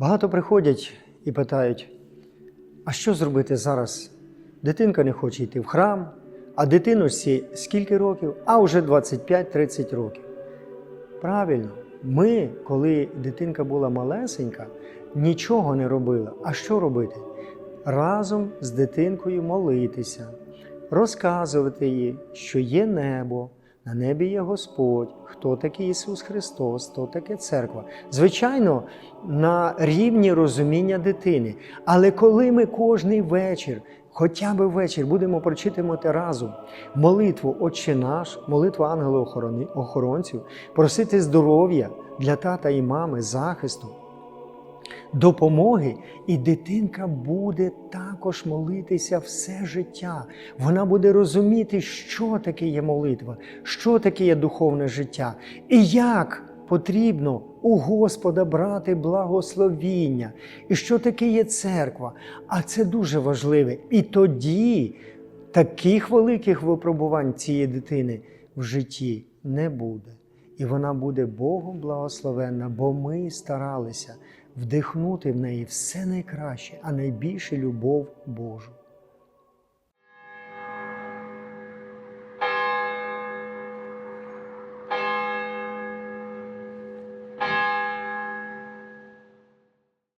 Багато приходять і питають, а що зробити зараз? Дитинка не хоче йти в храм, а дитиночці скільки років? А вже 25-30 років. Правильно, ми, коли дитинка була малесенька, нічого не робили. А що робити? Разом з дитинкою молитися, розказувати їй, що є небо, на небі є Господь, хто такий Ісус Христос, хто таке церква. Звичайно, на рівні розуміння дитини. Але коли ми кожний вечір, хоча б вечір, будемо прочитувати разом молитву Отче наш, молитву ангелів-охоронців, просити здоров'я для тата і мами, захисту, допомоги, і дитинка буде також молитися все життя. Вона буде розуміти, що таке є молитва, що таке є духовне життя, і як потрібно у Господа брати благословіння, і що таке є церква. А це дуже важливе. І тоді таких великих випробувань цієї дитини в житті не буде. І вона буде Богом благословенна, бо ми старалися вдихнути в неї все найкраще, а найбільше любов Божу.